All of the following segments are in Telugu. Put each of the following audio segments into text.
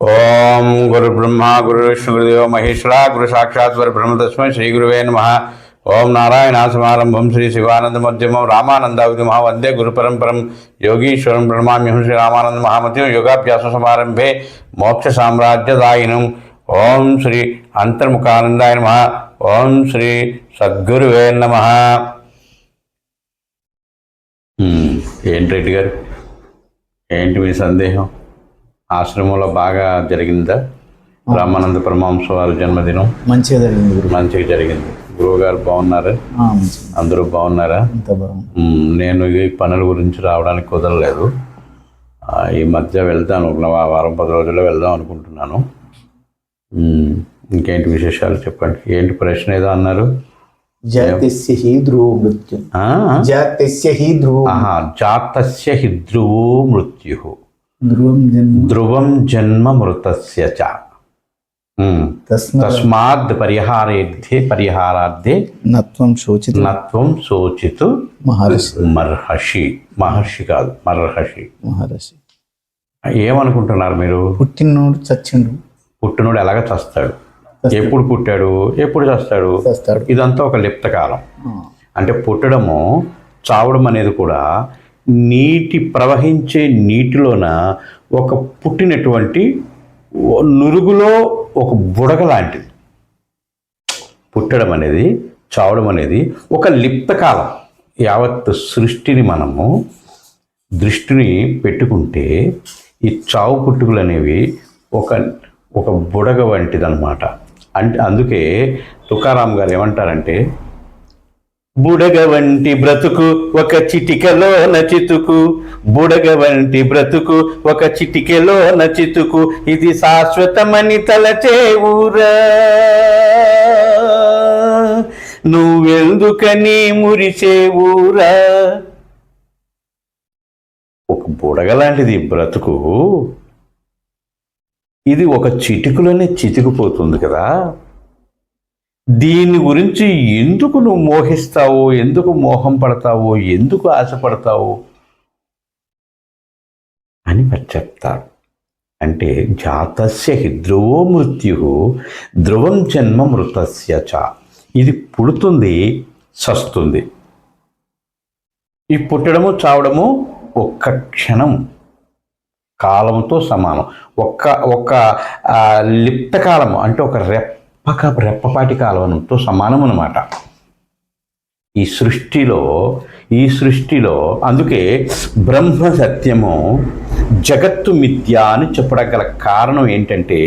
ఓం గురు బ్రహ్మ గురు విష్ణు గురుదేవ మహేశ్వర గురు సాక్షాత్ గురు బ్రహ్మ తస్మై శ్రీ గురువే నమ. ఓం నారాయణ సమారంభం శ్రీ శివానంద మధ్యమం రామానందావిధి మహా వందే గురు పరంపరం. యోగీశ్వరం బ్రహ్మామ్యం శ్రీ రామానంద మహామతి యోగాభ్యాస సమారంభే మోక్ష సామ్రాజ్యదాయినం. ఓం శ్రీ అంతర్ముఖానందాయ నమ. ఓం శ్రీ సద్గురువే నమ. ఏంటి రెడ్డి గారు? ఏంటి మీ సందేహం? ఆశ్రమంలో బాగా జరిగిందా? రామానంద పరమహంస వారి జన్మదినం? మంచిగా జరిగింది గురు మంచిగా జరిగింది. గురువుగారు బాగున్నారు? ఆ, మంచిగా అందరూ బాగున్నారా? నేను ఈ పనుల గురించి రావడానికి కుదరలేదు. ఆ, ఈ మధ్య వెళ్తాను. వారం పది రోజుల్లో వెళ్దాం అనుకుంటున్నాను. ఇంకేంటి విశేషాలు చెప్పండి? ఏంటి ప్రశ్న ఏదో అన్నారు? జాతస్య హి ధ్రువ మృత్యు. ఆ? జాతస్య హి ధ్రువ ఆహా జాతస్య హి ధ్రువో మృత్యు. ధ్రువం జన్మ. ధ్రువం జన్మ మృతస్య చ. తస్మాత్ పరిహారేర్థే పరిహారార్థే నత్వం శోచిత. నత్వం శోచితు మహర్షి. మర్హషి. మహర్షి కాదు మర్హషి. మహర్షి. ఏమనుకుంటున్నారు మీరు? పుట్టినోడు చచ్చిండు. పుట్టినోడు ఎలాగ చస్తాడు? ఎప్పుడు పుట్టాడు? ఎప్పుడు చస్తాడు? ఇదంతా ఒక లిప్త కాలం అంటే పుట్టడము చావడం అనేది కూడా నీటి ప్రవహించే నీటిలోన ఒక పుట్టినటువంటి నురుగులో ఒక బుడగ లాంటిది. పుట్టడం అనేది చావడం అనేది ఒక లిప్తకాలం యావత్ సృష్టిని మనము దృష్టిని పెట్టుకుంటే ఈ చావు పుట్టుకలు అనేవి ఒక ఒక బుడగ వంటిదన్నమాట. అంటే అందుకే తుకారాం గారు ఏమంటారంటే బుడగ వంటి బ్రతుకు ఒక చిటికలో నచితుకు బుడగ వంటి బ్రతుకు ఒక చిటికెలో నచితుకు ఇది శాశ్వతమని తలచే ఊరా. నువ్వెందుకని మురిచే ఊరా? ఒక బుడగ లాంటిది బ్రతుకు. ఇది ఒక చిటికలోనే చితికిపోతుంది కదా. దీని గురించి ఎందుకు నువ్వు మోహిస్తావో ఎందుకు మోహం పడతావో ఎందుకు ఆశపడతావు అని చెప్తారు. అంటే జాతస్య హి ధ్రువో మృత్యు ధ్రువం జన్మ మృతస్య చ. ఇది పుడుతుంది సస్తుంది. ఈ పుట్టడము చావడము ఒక్క క్షణం కాలంతో సమానం. ఒక్క ఒక్క లిప్త కాలము అంటే ఒక రెప్పక రెప్పపాటి కాలవనంతో సమానం అన్నమాట ఈ సృష్టిలో ఈ సృష్టిలో అందుకే బ్రహ్మ సత్యము జగత్తు మిథ్య అని చెప్పడం గల కారణం ఏంటంటే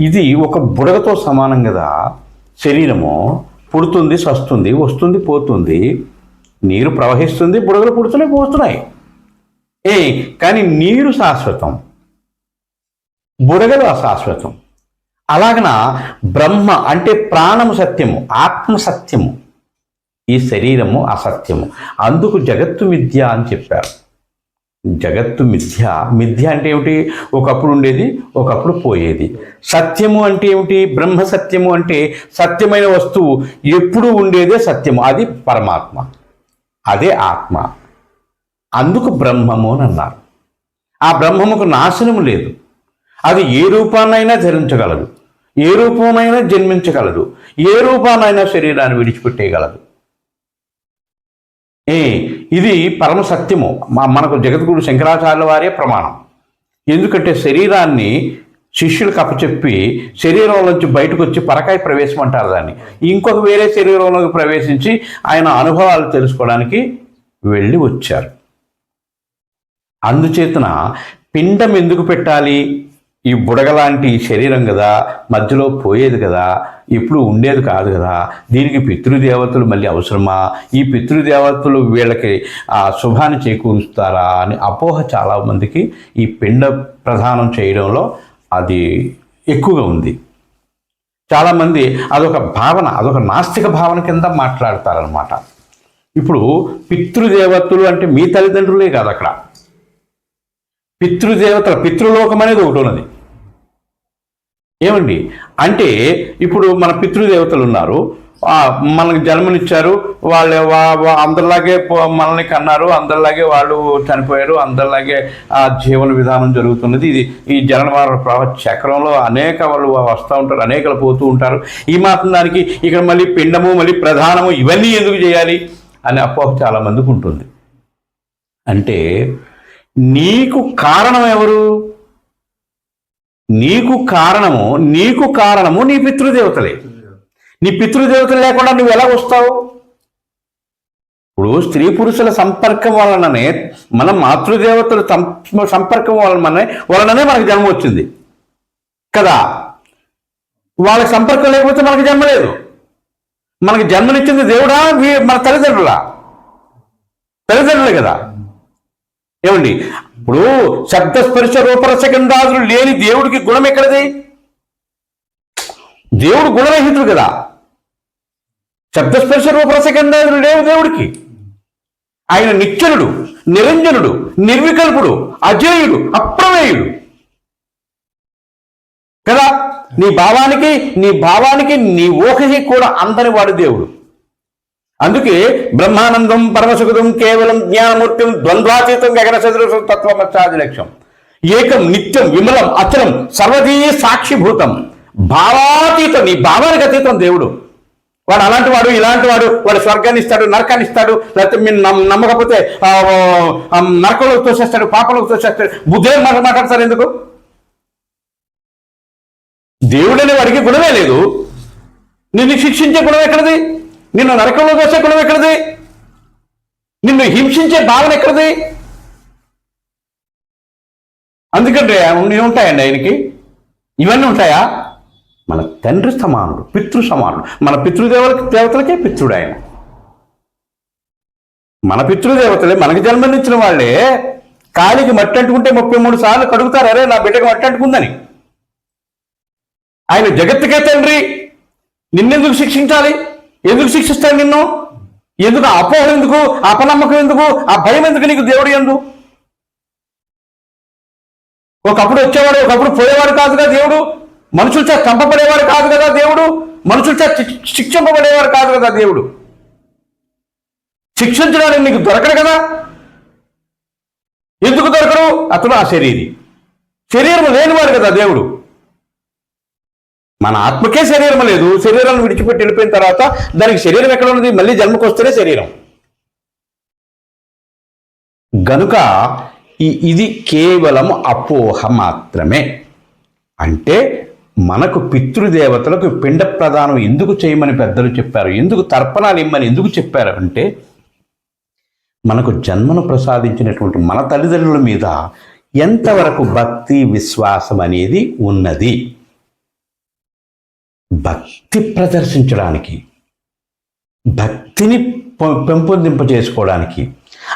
ఇది ఒక బుడగతో సమానం కదా. శరీరము పుడుతుంది సస్తుంది వస్తుంది పోతుంది. నీరు ప్రవహిస్తుంది బుడగలు పుడుతున్నాయి పోతున్నాయి. ఏ కానీ నీరు శాశ్వతం. బుడగలు అశాశ్వతం. అలాగన బ్రహ్మ అంటే ప్రాణము సత్యము ఆత్మ సత్యము ఈ శరీరము అసత్యము. అందుకు జగత్తు మిథ్య అని చెప్పారు. జగత్తు మిథ్య. మిథ్య అంటే ఏమిటి? ఒకప్పుడు ఉండేది ఒకప్పుడు పోయేది. సత్యము అంటే ఏమిటి? బ్రహ్మ సత్యము అంటే సత్యమైన వస్తువు. ఎప్పుడు ఉండేదే సత్యము. అది పరమాత్మ. అదే ఆత్మ. అందుకు బ్రహ్మము అని అన్నారు. ఆ బ్రహ్మముకు నాశనము లేదు. అది ఏ రూపాన్నైనా ధరించగలదు. ఏ రూపమైనా జన్మించగలదు. ఏ రూపాన్నైనా శరీరాన్ని విడిచిపెట్టేయగలదు. ఏ ఇది పరమ సత్యము. మా- మనకు జగద్గురు శంకరాచార్యుల వారే ప్రమాణం. ఎందుకంటే శరీరాన్ని శిష్యులకు అప్పచెప్పి శరీరంలోంచి బయటకు వచ్చి పరకాయ ప్రవేశం అంటారు దాన్ని. ఇంకొక వేరే శరీరంలోకి ప్రవేశించి ఆయన అనుభవాలు తెలుసుకోవడానికి వెళ్ళి వచ్చారు. అందుచేతన పిండం ఎందుకు పెట్టాలి? ఈ బుడగలాంటి శరీరం కదా మధ్యలో పోయేది కదా ఇప్పుడు ఉండేది కాదు కదా దీనికి పితృదేవతలు మళ్ళీ అవసరమా? ఈ పితృదేవతలు వీళ్ళకి ఆ శుభాన్ని చేకూరుస్తారా అని అపోహ చాలామందికి ఈ పిండ ప్రధానం చేయడంలో అది ఎక్కువగా ఉంది. చాలామంది అదొక భావన అదొక నాస్తిక భావన కింద మాట్లాడతారనమాట ఇప్పుడు పితృదేవతలు అంటే మీ తల్లిదండ్రులే కాదు అక్కడ. పితృదేవతల పితృలోకం అనేది ఒకటి ఉన్నది. ఏమండి? అంటే ఇప్పుడు మన పితృదేవతలు ఉన్నారు. మనకు జన్మనిచ్చారు. వాళ్ళు అందరిలాగే మనల్ని కన్నారు. అందరిలాగే వాళ్ళు చనిపోయారు. అందరిలాగే ఆ జీవన విధానం జరుగుతున్నది. ఇది ఈ జనన మరణ చక్రంలో అనేక వాళ్ళు వస్తూ ఉంటారు. అనేకలు పోతూ ఉంటారు. ఈ మాత్రం దానికి ఇక్కడ మళ్ళీ పిండము మళ్ళీ ప్రధానము ఇవన్నీ ఎందుకు చేయాలి అనే అపోహ చాలా మందికి ఉంటుంది. అంటే నీకు కారణం ఎవరు? నీకు కారణము నీకు కారణము నీ పితృదేవతలే. నీ పితృదేవతలు లేకుండా నువ్వు ఎలా వస్తావు? ఇప్పుడు స్త్రీ పురుషుల సంపర్కం వలననే మన మాతృదేవతల సంపర్కం వలననే వలననే మనకు జన్మ వచ్చింది. కదా? వాళ్ళ సంపర్కం లేకపోతే మనకు జన్మ లేదు. మనకి జన్మనిచ్చింది దేవుడా మన తల్లిదండ్రులా? తల్లిదండ్రులే కదా? ఏమండి? ఇప్పుడు శబ్దస్పర్శ రూపరసగంధాదులు లేని దేవుడికి గుణం ఎక్కడది? దేవుడు గుణరహితుడు కదా. శబ్దస్పర్శ రూపరసగంధాదులు లేవు దేవుడికి. ఆయన నిత్యనుడు నిరంజనుడు నిర్వికల్పుడు అజేయుడు అప్రమేయుడు. కదా? నీ భావానికి నీ భావానికి నీ ఊహకి కూడా అందని వాడు దేవుడు. అందుకే బ్రహ్మానందం పరమసుఖదం కేవలం జ్ఞానమూర్తిం ద్వంద్వాతీతం గగన సదృశం తత్వమత్సాది లక్ష్యం. ఏకం నిత్యం విమలం అచలం సర్వదీ సాక్షిభూతం. భావాతీతం నీ భావానికి అతీతం దేవుడు. వాడు అలాంటి వాడు ఇలాంటి వాడు వాడు స్వర్గాన్ని ఇస్తాడు నరకాన్ని ఇస్తాడు లేకపోతే మీరు నమ్మకపోతే నరకంలోకి తోసేస్తాడు పాపంలోకి తోసేస్తాడు. బుద్ధే మాట మాట్లాడతారు ఎందుకు? దేవుడనే వాడికి గుణమే లేదు. నిన్ను శిక్షించే గుణం ఎక్కడిది? నిన్ను నరకంలో వేసే గుణం ఎక్కడిది? నిన్ను హింసించే భావన ఎక్కడిది? అందుకంటే ఉంటాయండి ఆయనకి? ఇవన్నీ ఉంటాయా? మన తండ్రి సమానుడు పితృ సమానుడు. మన పితృదేవులకి దేవతలకే పితృడు ఆయన. మన పితృదేవతలే మనకి జన్మనిచ్చిన వాళ్ళే. కాలికి మట్టి అంటుకుంటే ముప్పై మూడు సార్లు కడుగుతారు. అరే నా బిడ్డకి మట్టి అంటుకుందని. ఆయన జగత్తుకే తండ్రి. నిన్నెందుకు శిక్షించాలి? ఎందుకు శిక్షిస్తాడు నిన్ను? ఎందుకు అపోహ ఎందుకు? అపనమ్మకం ఎందుకు? ఆ భయం ఎందుకు నీకు దేవుడు ఎందు? ఒకప్పుడు వచ్చేవాడు ఒకప్పుడు పోయేవాడు కాదుగా దేవుడు? మనుషుల చేత చంపబడేవాడు కాదు కదా దేవుడు? మనుషుల చేత శిక్షింపబడేవాడు కాదు కదా దేవుడు? శిక్షించడానికి నీకు దొరకడు కదా? ఎందుకు దొరకడు? అతను ఆ శరీరి. శరీరం లేనివాడు కదా దేవుడు? మన ఆత్మకే శరీరం లేదు శరీరాన్ని విడిచిపెట్టి వెళ్ళిపోయిన తర్వాత దానికి శరీరం ఎక్కడ ఉన్నది? మళ్ళీ జన్మకు వస్తేనే శరీరం. గనుక ఈ- ఇది కేవలం అపోహ మాత్రమే. అంటే మనకు పితృదేవతలకు పిండ ప్రదానం ఎందుకు చేయమని పెద్దలు చెప్పారు? ఎందుకు తర్పణాలు ఇమ్మని ఎందుకు చెప్పారు? అంటే మనకు జన్మను ప్రసాదించినటువంటి మన తల్లిదండ్రుల మీద ఎంతవరకు భక్తి విశ్వాసం అనేది ఉన్నది? భక్తి ప్రదర్శించడానికి భక్తిని పెంపొందింప చేసుకోవడానికి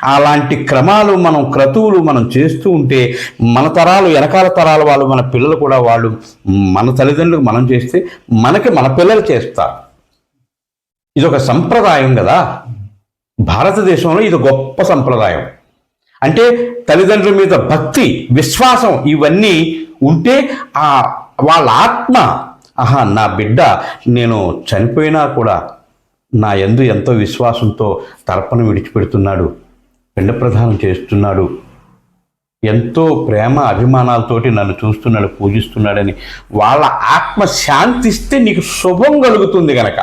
అలాంటి క్రమాలు మనం క్రతువులు మనం చేస్తూ ఉంటే మన తరాలు వెనకాల తరాల వాళ్ళు మన పిల్లలు కూడా వాళ్ళు మన తల్లిదండ్రులకు మనం చేస్తే మనకి మన పిల్లలు చేస్తారు. ఇది ఒక సంప్రదాయం కదా. భారతదేశంలో ఇది గొప్ప సంప్రదాయం. అంటే తల్లిదండ్రుల మీద భక్తి విశ్వాసం ఇవన్నీ ఉంటే ఆ వాళ్ళ ఆత్మ ఆహా నా బిడ్డ నేను చనిపోయినా కూడా నా ఎందు ఎంతో విశ్వాసంతో తర్పణ విడిచిపెడుతున్నాడు పిండ ప్రధానం చేస్తున్నాడు. ఎంతో ప్రేమ అభిమానాలతోటి నన్ను చూస్తున్నాడు పూజిస్తున్నాడని వాళ్ళ ఆత్మ శాంతిస్తే నీకు శుభం కలుగుతుంది గనక.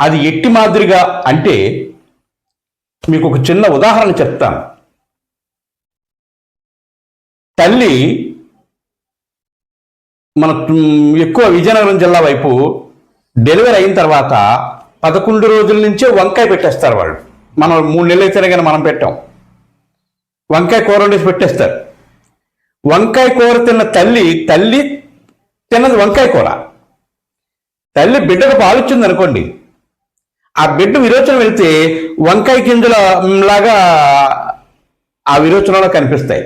అది ఎట్టి మాదిరిగా అంటే మీకు ఒక చిన్న ఉదాహరణ చెప్తాను. తల్లి మన ఎక్కువ విజయనగరం జిల్లా వైపు డెలివరీ అయిన తర్వాత పదకొండు రోజుల నుంచే వంకాయ పెట్టేస్తారు వాళ్ళు. మనం మూడు నెలలు అయితేనే కానీ మనం పెట్టాం. వంకాయ కూర వండేసి పెట్టేస్తారు. వంకాయ కూర తిన్న తల్లి తల్లి తిన్నది వంకాయ కూర. తల్లి బిడ్డకు పాలిచ్చింది అనుకోండి. ఆ బిడ్డ విరోచన వెళితే వంకాయ గింజల లాగా ఆ విరోచనలో కనిపిస్తాయి.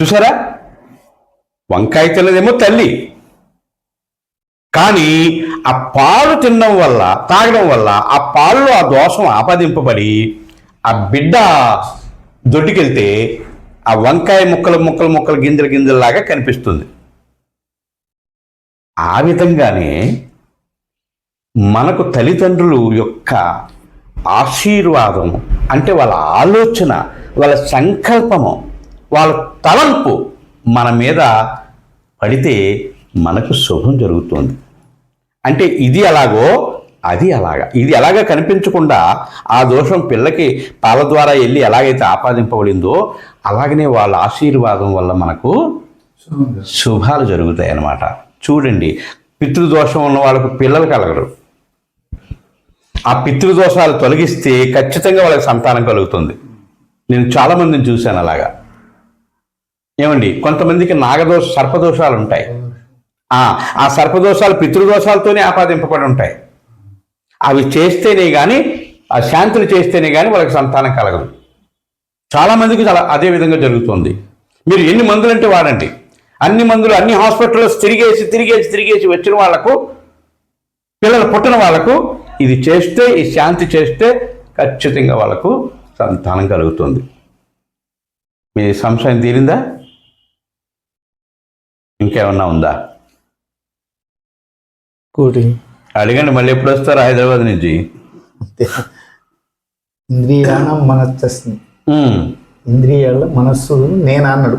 చూసారా? వంకాయ తిన్నదేమో తల్లి. కానీ ఆ పాలు తినడం వల్ల తాగడం వల్ల ఆ పాలులో ఆ దోషం ఆపాదింపబడి ఆ బిడ్డ దొడ్డికెళ్తే ఆ వంకాయ ముక్కలు ముక్కలు ముక్కలు గింజలు గింజల్లాగా కనిపిస్తుంది. ఆ విధంగానే మనకు తల్లిదండ్రులు యొక్క ఆశీర్వాదం అంటే వాళ్ళ ఆలోచన వాళ్ళ సంకల్పము వాళ్ళ తలంపు మన మీద పడితే మనకు శుభం జరుగుతుంది. అంటే ఇది ఎలాగో అది అలాగా. ఇది ఎలాగ కనిపించకుండా ఆ దోషం పిల్లకి పాల ద్వారా వెళ్ళి ఎలాగైతే ఆపాదింపబడిందో అలాగనే వాళ్ళ ఆశీర్వాదం వల్ల మనకు శుభాలు జరుగుతాయి అన్నమాట చూడండి పితృదోషం ఉన్న వాళ్ళకు పిల్లలు కలగరు. ఆ పితృదోషాలు తొలగిస్తే ఖచ్చితంగా వాళ్ళకి సంతానం కలుగుతుంది. నేను చాలామందిని చూశాను అలాగా. ఏమండి కొంతమందికి నాగదోష సర్పదోషాలు ఉంటాయి. ఆ సర్పదోషాలు పితృదోషాలతోనే ఆపాదింపబడి ఉంటాయి అవి చేస్తేనే కానీ ఆ శాంతులు చేస్తేనే కానీ వాళ్ళకి సంతానం కలగదు. చాలామందికి చాలా అదే విధంగా జరుగుతుంది. మీరు ఎన్ని మందులు అంటే వాడండి. అన్ని మందులు అన్ని హాస్పిటల్లో తిరిగేసి తిరిగేసి తిరిగేసి వచ్చిన వాళ్ళకు పిల్లలు పుట్టిన వాళ్ళకు ఇది చేస్తే ఈ శాంతి చేస్తే ఖచ్చితంగా వాళ్ళకు సంతానం కలుగుతుంది. మీ సంశయం తీరిందా? ఇంకేమన్నా ఉందా? కోటి. అడగండి మళ్ళీ ఎప్పుడు వస్తారు హైదరాబాద్ నుంచి? అంతే. ఇంద్రియాణ మనస్సు ఉమ్, ఇంద్రియాల మనస్సు నేను అన్నాడు.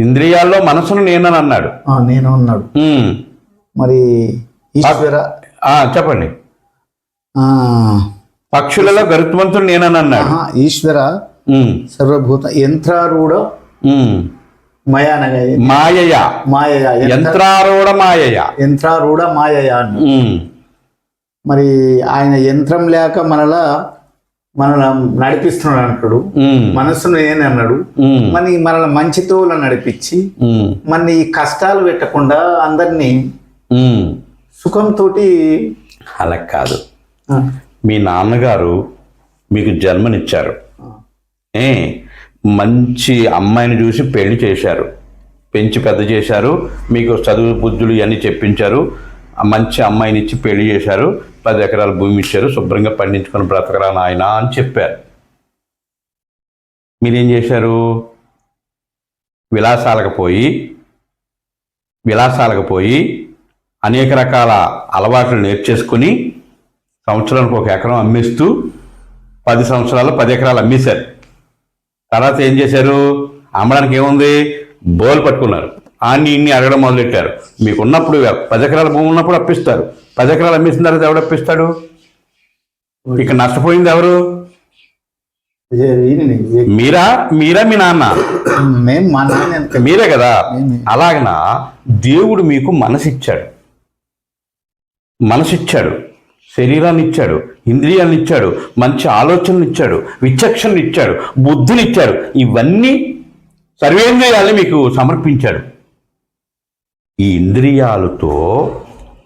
ఇంద్రియాల్లో మనసును నేనని అన్నాడు. నేను అన్నాడు. మరి ఈశ్వర ఆ, చెప్పండి. ఆ, పక్షులలో గరుత్మంతుడు నేనని అన్నాడు. ఈశ్వర సర్వభూత యంత్రారూఢ మాయయ. మాయయ. యంత్ర- యంత్రారూఢ మాయయ. యంత్రారూఢ మాయయ మరి ఆయన యంత్రం లేక మనలా మనల్ని నడిపిస్తున్నాడు అంటాడు మనసును నేను అన్నాడు. మరి మనల్ని మంచితోల నడిపించి మన ఈ కష్టాలు పెట్టకుండా అందరినీ. సుఖంతో అలా కాదు. మీ నాన్నగారు మీకు జన్మనిచ్చారు. ఏ? మంచి అమ్మాయిని చూసి పెళ్ళి చేశారు. పెంచి పెద్ద చేశారు. మీకు చదువు బుద్ధులు ఇవన్నీ చెప్పించారు. మంచి అమ్మాయిని ఇచ్చి పెళ్ళి చేశారు. పది ఎకరాల భూమి ఇచ్చారు. శుభ్రంగా పండించుకొని బ్రతకరా నాయన అని చెప్పారు. మీరేం చేశారు? విలాసాలకు పోయి విలాసాలకు పోయి అనేక రకాల అలవాట్లు నేర్చేసుకుని సంవత్సరానికి ఒక ఎకరం అమ్మేస్తూ పది సంవత్సరాలు పది ఎకరాలు అమ్మేశారు. తర్వాత ఏం చేశారు? అమ్మడానికి ఏముంది? బోలు పట్టుకున్నారు. అన్ని ఇన్ని అడగడం మొదలెట్టారు. మీకు ఉన్నప్పుడు పది ఎకరాల భూమి ఉన్నప్పుడు అప్పిస్తారు. పది ఎకరాలు అమ్మేసిన తర్వాత ఎవడు అప్పిస్తాడు? ఇక నష్టపోయింది ఎవరు? మీరా మీరా మీ నాన్న? మీరే కదా. అలాగన? దేవుడు మీకు మనసిచ్చాడు. మనసిచ్చాడు. శరీరాన్ని ఇచ్చాడు ఇంద్రియాన్ని ఇచ్చాడు మంచి ఆలోచనలు ఇచ్చాడు విచక్షణలు ఇచ్చాడు బుద్ధిని ఇచ్చాడు ఇవన్నీ సర్వేంద్రియాలని మీకు సమర్పించాడు. ఈ ఇంద్రియాలతో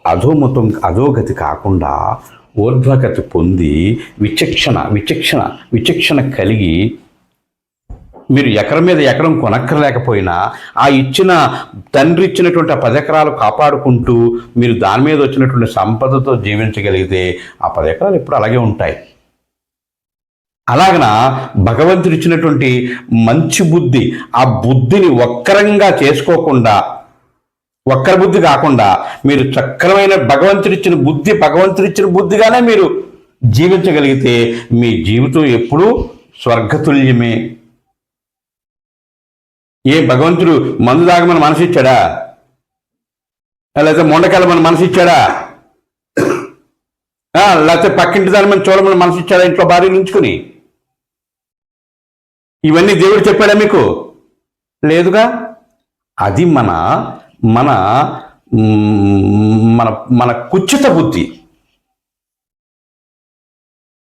అధోమతం అధోగతి కాకుండా ఊర్ధ్వగతి పొంది విచక్షణ విచక్షణ విచక్షణ కలిగి మీరు ఎకరం మీద ఎకరం కొనక్కర్లేకపోయినా ఆ ఇచ్చిన తండ్రి ఇచ్చినటువంటి ఆ పది ఎకరాలు కాపాడుకుంటూ మీరు దాని మీద వచ్చినటువంటి సంపదతో జీవించగలిగితే ఆ పది ఎకరాలు ఎప్పుడు అలాగే ఉంటాయి. అలాగన భగవంతుడు ఇచ్చినటువంటి మంచి బుద్ధి ఆ బుద్ధిని వక్రంగా చేసుకోకుండా వక్ర బుద్ధి కాకుండా మీరు చక్రమైన భగవంతుడిచ్చిన బుద్ధి భగవంతుడిచ్చిన బుద్ధిగానే మీరు జీవించగలిగితే మీ జీవితం ఎప్పుడూ స్వర్గతుల్యమే. ఏ భగవంతుడు మందు తాగమని మనసు ఇచ్చాడా లేకపోతే మొండకాయలు మన మనసు ఇచ్చాడా ఆ, లేకపోతే పక్కింటి దాని మీద చూడమని మనసు ఇచ్చాడా ఇంట్లో భార్యలు ఉంచుకుని? ఇవన్నీ దేవుడు చెప్పాడా మీకు? లేదుగా? అది మన మన మన మన కుచ్చిత బుద్ధి.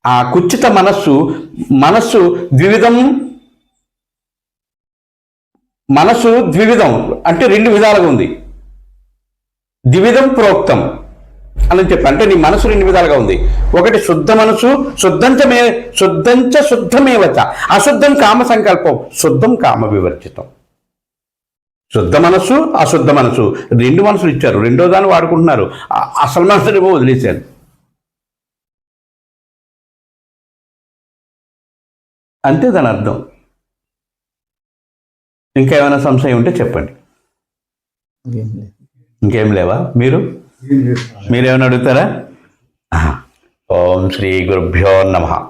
ఆ కుచ్చిత మనస్సు మనస్సు ద్విధం మనసు ద్వివిధం అంటే రెండు విధాలుగా ఉంది. ద్వివిధం ప్రోక్తం అని చెప్పి అంటే నీ మనసు రెండు విధాలుగా ఉంది. ఒకటి శుద్ధ మనసు శుద్ధంచమే శుద్ధంచ శుద్ధమేవచ. అశుద్ధం కామ సంకల్పం శుద్ధం కామ వివర్జితం. శుద్ధ మనసు అశుద్ధ మనసు. రెండు మనసులు ఇచ్చారు. రెండో దాన్ని వాడుకుంటున్నారు. అసలు మనసుని వదిలేశారు. అంతే దాని అర్థం. ఇంకా ఏమైనా సంశయం ఉంటే చెప్పండి. ఇంకేం లేవా? మీరు? మీరేమైనా అడుగుతారా. ఓం శ్రీ గురుభ్యో నమ.